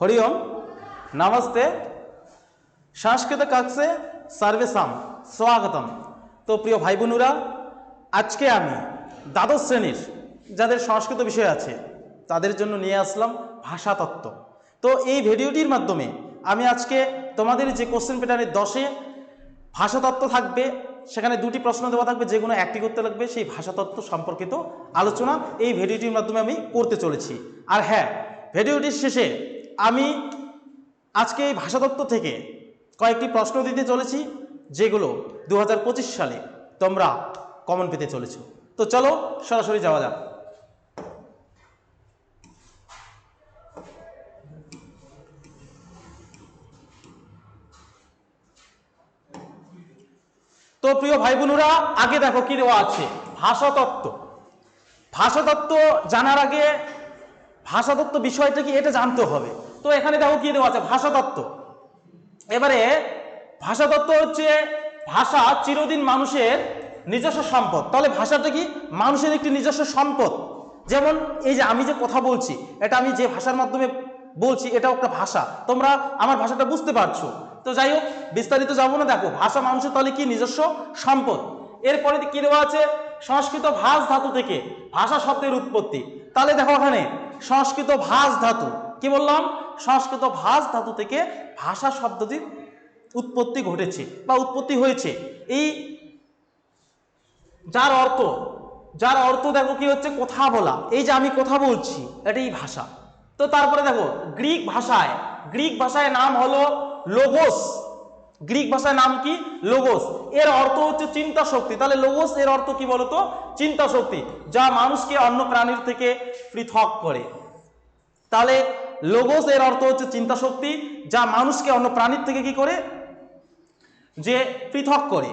हरि ओम नमस्ते সংস্কৃত কাকসে সার্ভেসাম স্বাগতম তো প্রিয় ভাই বোনেরা আজকে আমি দ্বাদশ শ্রেণীর যাদের সংস্কৃত বিষয় আছে তাদের জন্য নিয়ে আসলাম ভাষাতত্ত্ব তো এই ভিডিওটির মাধ্যমে আমি আজকে তোমাদের যে কোশ্চেন প্যাটার্নের দশে ভাষাতত্ত্ব থাকবে সেখানে দুটি প্রশ্ন দেওয়া থাকবে যেগুলো একটি করতে লাগবে সেই ভাষাতত্ত্ব সম্পর্কিত আলোচনা এই ভিডিওটির মাধ্যমে আমি করতে চলেছি আর হ্যাঁ ভিডিওটির শেষে আমি আজকে এই ভাষাতত্ত্ব থেকে কয়েকটি প্রশ্ন দিতে চলেছি, যেগুলো দু হাজার পঁচিশ সালে তোমরা কমন পেতে চলেছ। তো চলো, সরাসরি যাওয়া যাক। তো প্রিয় ভাই বোনেরা আগে দেখো কি দেওয়া আছে। ভাষাতত্ত্ব। ভাষাতত্ত্ব জানার আগে ভাষাতত্ত্ব বিষয়টা কি, এটা জানতে হবে। তো এখানে দেখো কি দেওয়া আছে? ভাষাতত্ত্ব এবারে ভাষাতত্ত্ব হচ্ছে ভাষা চিরদিন মানুষের নিজস্ব সম্পদ। তাহলে ভাষাটা কি? মানুষের একটি নিজস্ব সম্পদ। যেমন এই যে আমি যে কথা বলছি, এটা আমি যে ভাষার মাধ্যমে বলছি, এটাও একটা ভাষা। তোমরা আমার ভাষাটা বুঝতে পারছ। তো যাই হোক, বিস্তারিত যাব না, দেখো, ভাষা মানুষের তাহলে কি নিজস্ব সম্পদ? এরপরে কি দেওয়া আছে? সংস্কৃত ভাস ধাতু থেকে ভাষা শব্দের উৎপত্তি। তাহলে দেখো ওখানে সংস্কৃত ভাষ ধাতু। কি বললাম? সংস্কৃত ভাষ ধাতু থেকে ভাষা শব্দটির উৎপত্তি ঘটেছে বা উৎপত্তি হয়েছে। এই যার অর্থ যার অর্থ দেখো কি হচ্ছে? কথা বলা। এই যে আমি কথা বলছি, এটাই ভাষা। তো তারপরে দেখো, গ্রিক ভাষায় গ্রিক ভাষায় নাম হলো লোগোস। গ্রিক ভাষায় নাম কি? লোগোস। এর অর্থ হচ্ছে চিন্তা শক্তি। তাহলে লোগোস এর অর্থ কি বলতো? চিন্তা শক্তি, যা মানুষকে অন্য প্রাণীর থেকে পৃথক করে। তাহলে লোগোস এর অর্থ হচ্ছে চিন্তা শক্তি যা মানুষকে অন্য প্রাণীর থেকে কি করে? যে পৃথক করে।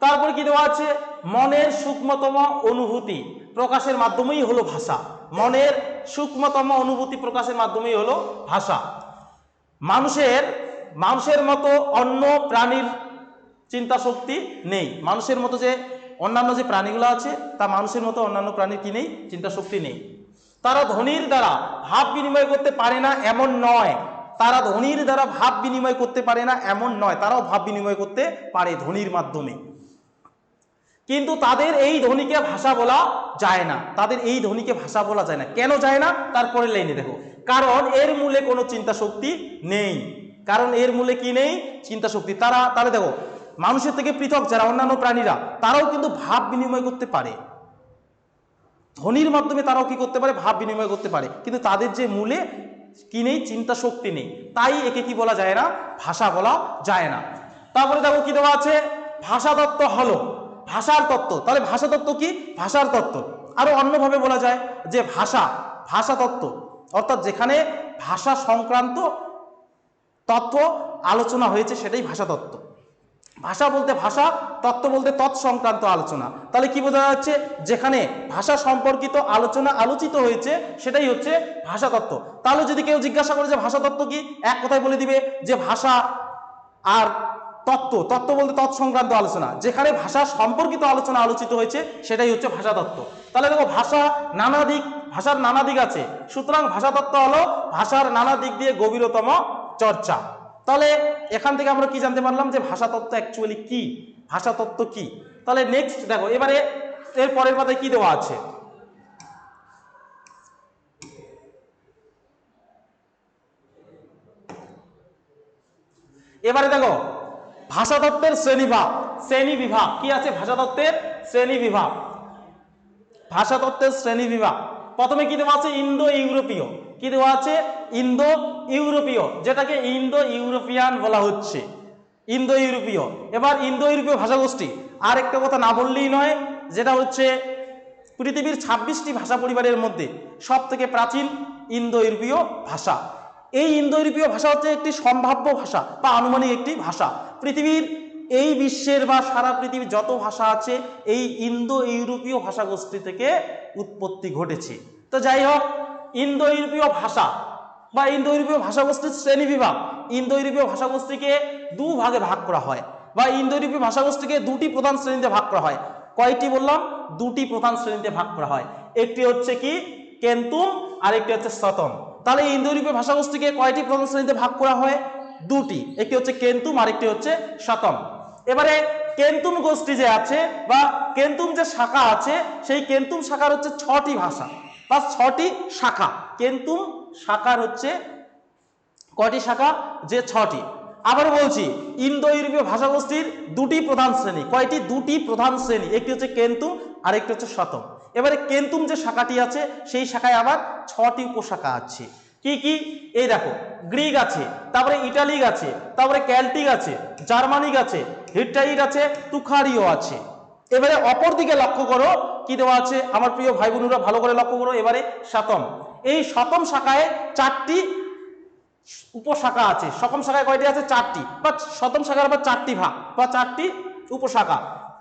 তারপরে কি দেওয়া আছে? মনের সূক্ষ্মতম অনুভূতি প্রকাশের মাধ্যমেই হলো ভাষা। মনের সূক্ষ্মতম অনুভূতি প্রকাশের মাধ্যমেই হলো ভাষা। মানুষের মানুষের মতো অন্য প্রাণীর চিন্তা শক্তি নেই। মানুষের মতো যে অন্যান্য যে প্রাণীগুলো আছে, তা মানুষের মতো অন্যান্য প্রাণীর কি নেই? চিন্তা শক্তি নেই। তারা ধ্বনির দ্বারা ভাব বিনিময় করতে পারে না, এমন নয়। তারা ধ্বনির দ্বারা ভাব বিনিময় করতে পারে না, এমন নয়। তারাও ভাব বিনিময় করতে পারে ধ্বনির মাধ্যমে। কিন্তু তাদের এই ধ্বনিকে ভাষা বলা যায় না। তাদের এই ধ্বনিকে ভাষা বলা যায় না। কেন যায় না? তারপরে লাইনে দেখো। কারণ এর মূলে কোনো চিন্তা শক্তি নেই। কারণ এর মূলে কি নেই? চিন্তা শক্তি তারা, তাহলে দেখো, মানুষের থেকে পৃথক যারা অন্যান্য প্রাণীরা, তারাও কিন্তু ভাব বিনিময় করতে পারে। ধ্বনির মাধ্যমে তারাও কি করতে পারে? ভাব বিনিময় করতে পারে। কিন্তু তাদের যে মূলে কি নেই? চিন্তা শক্তি নেই। তাই একে কি বলা যায় না? ভাষা বলা যায় না। তারপরে দেখো কি দেওয়া আছে? ভাষা তত্ত্ব হলো। ভাষার তত্ত্ব। তাহলে ভাষা তত্ত্ব কি? ভাষার তত্ত্ব। আরও অন্যভাবে বলা যায় যে ভাষা ভাষা তত্ত্ব। অর্থাৎ যেখানে ভাষা সংক্রান্ত তত্ত্ব আলোচনা হয়েছে, সেটাই ভাষা তত্ত্ব। ভাষা বলতে ভাষা, তত্ত্ব বলতে তৎসংক্রান্ত আলোচনা। তাহলে কি বোঝা যাচ্ছে? যেখানে ভাষা সম্পর্কিত আলোচনা আলোচিত হয়েছে, সেটাই হচ্ছে ভাষা তত্ত্ব। তাহলে যদি কেউ জিজ্ঞাসা করে যে ভাষা তত্ত্ব কি, এক কথায় বলে দিবে যে ভাষা আর তত্ত্ব তত্ত্ব বলতে তৎসংক্রান্ত আলোচনা। যেখানে ভাষা সম্পর্কিত আলোচনা আলোচিত হয়েছে, সেটাই হচ্ছে ভাষা তত্ত্ব। তাহলে দেখো, ভাষা নানা দিক, ভাষার নানা দিক আছে। সুতরাং ভাষা তত্ত্ব হলো ভাষার নানা দিক দিয়ে গভীরতম চর্চা। তাহলে এখান থেকে আমরা কি জানতে পারলাম যে ভাষা তত্ত্ব অ্যাকচুয়ালি কি? ভাষা তত্ত্ব কি? তাহলে নেক্সট দেখো, এবারে এর পরের পাতায় কি দেওয়া আছে? এবারে দেখো, ভাষাতত্ত্বের শ্রেণীভাগ শ্রেণি বিভাগ কি আছে? ভাষাতত্ত্বের শ্রেণি বিভাগ ভাষাতত্ত্বের শ্রেণি বিভাগ প্রথমে কি দেওয়া আছে? ইন্দো ইউরোপীয় কি দেওয়া আছে? ইন্দো ইউরোপীয়, যেটাকে ইন্দো ইউরোপিয়ান বলা হচ্ছে। ইন্দো ইউরোপীয়। এবার ইন্দো ইউরোপীয় ভাষাগোষ্ঠী আর একটা কথা না বললেই নয়, যেটা হচ্ছে পৃথিবীর ছাব্বিশটি ভাষা পরিবারের মধ্যে সব থেকে প্রাচীন ইন্দো ইউরোপীয় ভাষা। এই ইন্দো ইউরোপীয় ভাষা হচ্ছে একটি সম্ভাব্য ভাষা বা আনুমানিক একটি ভাষা। পৃথিবীর এই বিশ্বের বা সারা পৃথিবীর যত ভাষা আছে, এই ইন্দো ইউরোপীয় ভাষাগোষ্ঠী থেকে উৎপত্তি ঘটেছে। তো যাই হোক, ইন্দো ইউরোপীয় ভাষা বা ইন্দো ইউরোপীয় ভাষাগোষ্ঠীর শ্রেণি বিভাগ ইন্দো ইউরোপীয় ভাষাগোষ্ঠীকে দু ভাগে ভাগ করা হয় বা ইন্দো ইউরোপীয় ভাষাগোষ্ঠীকে দুটি প্রধান শ্রেণীতে ভাগ করা হয়। কয়টি বললাম? দুটি প্রধান শ্রেণীতে ভাগ করা হয়। একটি হচ্ছে কি? কেন্তুম আর একটি হচ্ছে শতম তাহলে ইন্দো ইউরোপীয় ভাষাগোষ্ঠীকে কয়টি প্রধান শ্রেণীতে ভাগ করা হয়? দুটি। একটি হচ্ছে কেন্তুম আর একটি হচ্ছে শতম এবারে কেন্তুম গোষ্ঠী যে আছে বা কেন্তুম যে শাখা আছে, সেই কেন্তুম শাখার হচ্ছে ছটি ভাষা। বা ছটি শাখা। কেন্তুম শাখার হচ্ছে কয়টি শাখা? যে ছটি। আবার বলছি ইন্দো ইউরোপীয় ভাষাগোষ্ঠীর দুটি প্রধান শ্রেণি। কয়টি? দুটি প্রধান শ্রেণি। একটি হচ্ছে কেন্তুম আর একটি হচ্ছে শতম। এবারে কেন্তুম যে শাখাটি আছে, সেই শাখায় আবার ছটি উপশাখা আছে। কি কি? এই দেখো, গ্রিক আছে, তারপরে ইটালিক আছে, তারপরে ক্যালটিক আছে, জার্মানিক আছে হিট্টাইট আছে, তুখারিও আছে। এবারে অপর দিকে লক্ষ্য করো, কি দেওয়া আছে? আমার প্রিয় ভাই বোনেরা ভালো করে লক্ষ্য করো, এবারে শতম এই শতম শাখায় চারটি উপশাখা আছে। সপ্তম শাখায় কয়টি আছে? চারটি। বা শতম শাখার আবার চারটি ভাগ, বা চারটি উপশাখা।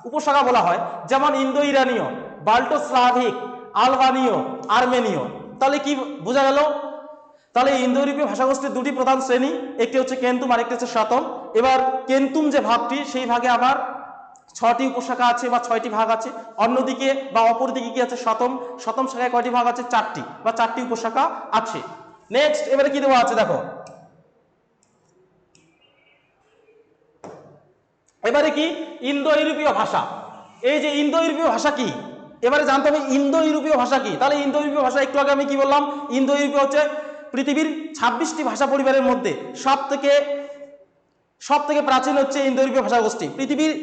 উপশাখা বলা হয়, যেমন ইন্দো ইরানীয় বাল্টোস্লাভিক, আলবানীয়, আর্মেনীয়। তাহলে কি বোঝা গেল? তাহলে ইন্দো ইউরোপীয় ভাষাগোষ্ঠীর দুটি প্রধান শ্রেণি, একটি হচ্ছে কেন্তুম আর একটি হচ্ছে শতম এবার কেন্তুম যে ভাগটি, সেই ভাগে আবার ছটি উপশাখা আছে বা ছয়টি ভাগ আছে, অন্যদিকে বা অপর দিকে কি আছে? শতম। শতম শাখায় কয়টি ভাগ আছে? চারটি বা চারটি উপশাখা আছে। নেক্সট এবারে কি দেওয়া আছে দেখো। এবারে কি? ইন্দো ইউরোপীয় ভাষা। এই যে ইন্দো ইউরোপীয় ভাষা কি? এবারে জানতে হবে ইন্দো ইউরোপীয় ভাষা কি? তাহলে ইন্দো ইউরোপীয় ভাষা একটু আগে আমি কি বললাম? ইন্দো ইউরোপীয় হচ্ছে পৃথিবীর ছাব্বিশটি ভাষা পরিবারের মধ্যে সব থেকে সব থেকে প্রাচীন হচ্ছে ইন্দো ইউরোপীয় ভাষাগোষ্ঠী। পৃথিবীর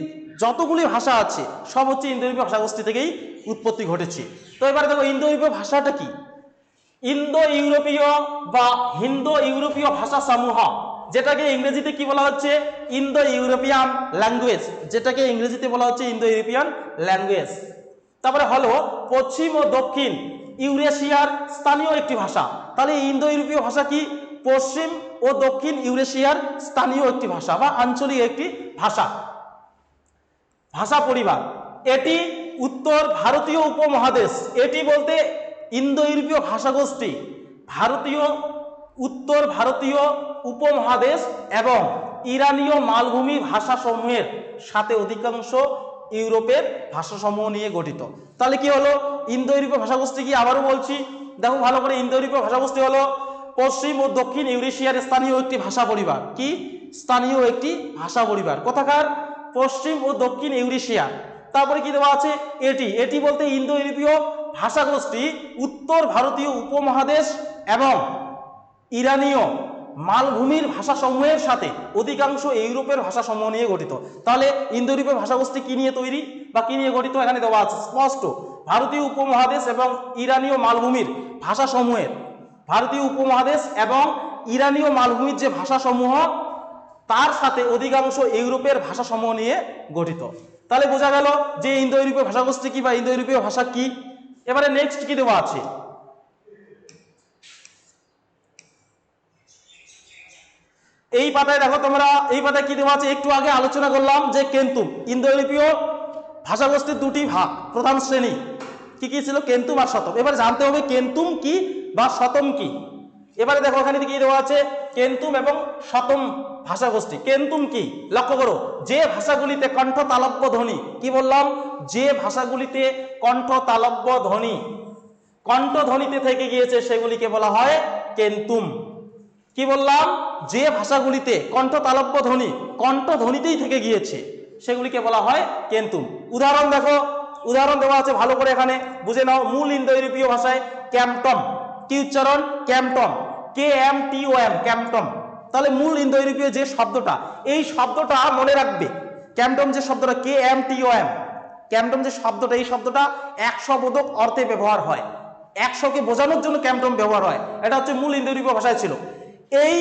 যতগুলি ভাষা আছে, সব হচ্ছে ইন্দো ইউরোপীয় ভাষাগোষ্ঠী থেকেই উৎপত্তি ঘটেছে। তো এবারে দেখো, ইন্দো ইউরোপীয় ভাষাটা কি? ইন্দো ইউরোপীয় বা হিন্দো ইউরোপীয় ভাষা সমূহ, যেটাকে ইংরেজিতে কি বলা হচ্ছে? ইন্দো ইউরোপিয়ান ল্যাঙ্গুয়েজ, যেটাকে ইংরেজিতে বলা হচ্ছে ইন্দো ইউরোপিয়ান ল্যাঙ্গুয়েজ। তারপরে হলো, পশ্চিম ও দক্ষিণ ইউরেশিয়ার স্থানীয় একটি ভাষা। তাহলে ইন্দো ইউরোপীয় ভাষা কি? পশ্চিম ও দক্ষিণ ইউরেশিয়ার স্থানীয় একটি ভাষা বা আঞ্চলিক একটি ভাষা। ভাষা পরিবার। এটি উত্তর ভারতীয় উপমহাদেশ। এটি বলতে ইন্দো ইউরোপীয় ভাষাগোষ্ঠী, ভারতীয়, উত্তর ভারতীয় উপমহাদেশ এবং ইরানীয় মালভূমি ভাষাসমূহের সাথে অধিকাংশ ইউরোপের ভাষাসমূহ নিয়ে গঠিত। তাহলে কি হলো? ইন্দো ইউরোপীয় ভাষাগোষ্ঠী কি আবারও বলছি? দেখো ভালো করে ইন্দো ইউরোপীয় ভাষাগোষ্ঠী হলো পশ্চিম ও দক্ষিণ ইউরেশিয়ার স্থানীয় একটি ভাষা পরিবার। কি? স্থানীয় একটি ভাষা পরিবার। কোথাকার? পশ্চিম ও দক্ষিণ ইউরেশিয়া। তারপরে কি দেওয়া আছে? এটি। এটি বলতে ইন্দো ইউরোপীয় ভাষাগোষ্ঠী, উত্তর ভারতীয় উপমহাদেশ এবং ইরানীয় মালভূমির ভাষাসমূহের সাথে অধিকাংশ ইউরোপের ভাষাসমূহ নিয়ে গঠিত। তাহলে ইন্দো ইউরোপীয় ভাষাগোষ্ঠী কি নিয়ে তৈরি বা কি নিয়ে গঠিত? এখানে দেওয়া আছে স্পষ্ট। ভারতীয় উপমহাদেশ এবং ইরানীয় মালভূমির ভাষাসমূহের। ভারতীয় উপমহাদেশ এবং ইরানীয় মালভূমির যে ভাষাসমূহ তার সাথে অধিকাংশ ইউরোপের ভাষাসমূহ নিয়ে গঠিত। তাহলে বোঝা গেল যে ইন্দো ইউরোপীয় ভাষাগোষ্ঠী কি বা ইন্দো ইউরোপীয় ভাষা কি? এবারে নেক্সট কি দেওয়া আছে? এই পাতায় দেখো তোমরা, এই পাতায় কি দেওয়া আছে? একটু আগে আলোচনা করলাম যে কেন্তুম ইন্দো ইউরোপীয় ভাষাগোষ্ঠীর দুটি ভাগ, প্রধান শ্রেণি। কি কি ছিল? কেন্তুম আর শতম। এবার জানতে হবে কেন্তুম কি বা শতম কি? এবারে দেখো এখানে কি দেওয়া আছে? কেন্তুম এবং শতম ভাষাগোষ্ঠী। কেন্তুম কি? লক্ষ্য করো, যে ভাষাগুলিতে কণ্ঠ তালব্য ধ্বনি, কি বললাম? যে ভাষাগুলিতে কণ্ঠ তালব্য ধ্বনি কণ্ঠ ধ্বনিতে থেকে গিয়েছে সেগুলিকে বলা হয় কেন্তুম। কি বললাম? যে ভাষাগুলিতে কণ্ঠ তালব্য ধ্বনি কণ্ঠ ধ্বনিতেই থেকে গিয়েছে, সেগুলিকে বলা হয় কেন্তুম। উদাহরণ দেখো, উদাহরণ দেওয়া আছে ভালো করে এখানে, বুঝে নাও, মূল ইন্দো ইউরোপীয় ভাষায় ক্যাম্পটম। কি উচ্চারণ? ক্যাম্পটম। K M T O M, ক্যাম্পটম। তাহলে মূল ইন্দো ইউরোপীয় যে শব্দটা। এই শব্দটা মনে রাখবে। ক্যাম্পটম যে শব্দটা কে এম টি ও এম ক্যাম্পটম যে শব্দটা, এই শব্দটা একশো বোধক অর্থে ব্যবহার হয়। একশোকে বোঝানোর জন্য ক্যাম্পটম ব্যবহার হয়। এটা হচ্ছে মূল ইন্দো ইউরোপীয় ভাষায় ছিল। এই,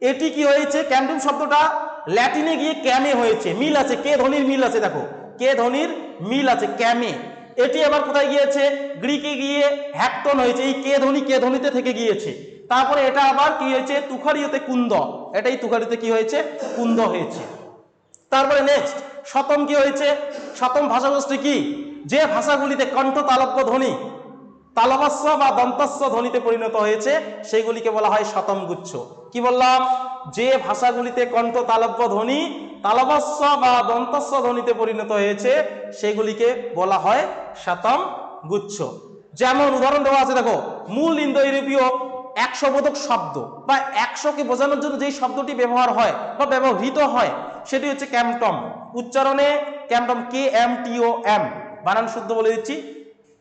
এটি কি হয়েছে? ক্যাম্পটম শব্দটা ল্যাটিনে গিয়ে ক্যামে হয়েছে। মিল আছে। কে ধ্বনির মিল আছে দেখো। কে ধ্বনির মিল আছে? ক্যামে। এটি আবার কোথায় গিয়েছে? গ্রিকে গিয়ে হ্যাকটন হয়েছে। এই কে ধ্বনি কে ধ্বনিতে থেকে গিয়েছে। তারপরে এটা আবার কি হয়েছে? তুখারিয়তে কুন্দ। এটাই তুখারিতে কি হয়েছে? কুন্দ হয়েছে। তারপরে নেক্সট শতম কি হয়েছে? শতম ভাষাগোষ্ঠী কি? যে ভাষাগুলিতে কণ্ঠ তালব্য ধ্বনি তালবস্য বা দন্তস্ব ধ্বনিতে পরিণত হয়েছে সেগুলিকে বলা হয় শতম গুচ্ছ। কি বললাম? যে ভাষাগুলিতে কণ্ঠ তালব্য ধ্বনি তালবস্য বা দন্তস্ব ধ্বনিতে পরিণত হয়েছে সেগুলিকে বলা হয় শতম গুচ্ছ। যেমন উদাহরণ দেওয়া আছে, দেখো, মূল ইন্দো ইউরোপীয় একশো বোধক শব্দ বা একশোকে বোঝানোর জন্য যেই শব্দটি ব্যবহার হয় বা ব্যবহৃত হয়, সেটি হচ্ছে ক্যামটম উচ্চারণে ক্যামটম কে এম টি ও এম, বানান শুদ্ধ বলে দিচ্ছি।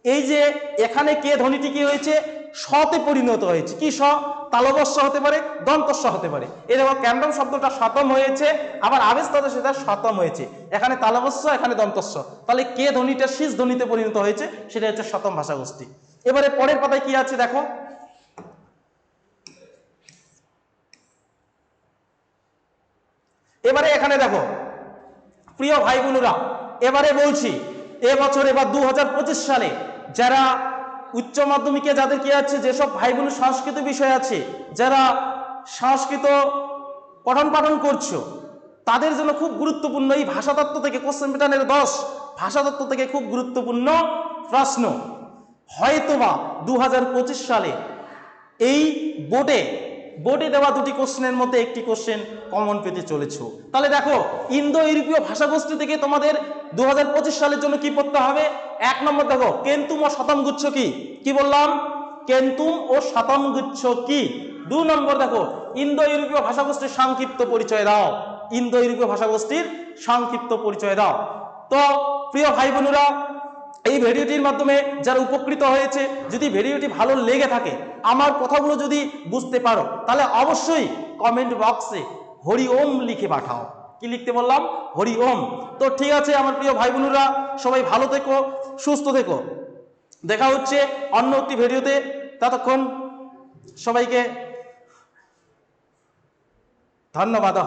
এই যে এখানে কে ধ্বনিটি কি হয়েছে? সতে পরিণত হয়েছে। কি স? তালবস্য হতে পারে দন্তস্য হতে পারে। এই দেখো ক্যান্ডম শব্দটা শতম হয়েছে, আবার আবেশ তাদের সেটা শতম হয়েছে। এখানে তালবস্য এখানে দন্তস্য তাহলে কে ধ্বনিটা শীষ ধ্বনিতে পরিণত হয়েছে? সেটা হচ্ছে শতম ভাষাগোষ্ঠী। এবারে পরের পাতায় কি আছে দেখো? এবারে এখানে দেখো, প্রিয় ভাই বোনেরা এবারে বলছি, এবছর এবার দু হাজার পঁচিশ সালে যারা উচ্চ মাধ্যমিকে যাদের কি আছে, যেসব ভাই বোন সংস্কৃত বিষয় আছে, যারা সংস্কৃত পঠন পাঠন করছ, তাদের জন্য খুব গুরুত্বপূর্ণ এই ভাষাতত্ত্ব থেকে কোশ্চেন প্যাটার্নের দশ ভাষাতত্ত্ব থেকে খুব গুরুত্বপূর্ণ প্রশ্ন। হয়তোবা দু হাজার পঁচিশ সালে এই বোর্ডে বোর্ডে দেওয়া দুটি কোশ্চেনের মধ্যে একটি কোশ্চেন কমন পেতে চলেছো। তাহলে দেখো ইন্দো ইউরোপীয় ভাষাগোষ্ঠী থেকে তোমাদের দুহাজার পঁচিশ সালের জন্য কি পড়তে হবে? এক নম্বর দেখো, কেন্তুম ও শতমগুচ্ছ কি? কি বললাম? কেন্তুম ও শতমগুচ্ছ কি? দু নম্বর দেখো ইন্দো ইউরোপীয় ভাষাগোষ্ঠীর সংক্ষিপ্ত পরিচয় দাও। ইন্দো ইউরোপীয় ভাষাগোষ্ঠীর সংক্ষিপ্ত পরিচয় দাও। তো, প্রিয় ভাই বোনেরা এই ভিডিওটির মাধ্যমে যারা উপকৃত হয়েছে, যদি ভিডিওটি ভালো লেগে থাকে, আমার কথাগুলো যদি বুঝতে পারো, তাহলে অবশ্যই কমেন্ট বক্সে হরি ওম লিখে পাঠাও। কি লিখতে বললাম? হরি ওম। তো ঠিক আছে, আমার প্রিয় ভাই বোনেরা সবাই ভালো থেকো, সুস্থ থেকো। দেখা হচ্ছে অন্য একটি ভিডিওতে। ততক্ষণ সবাইকে ধন্যবাদ।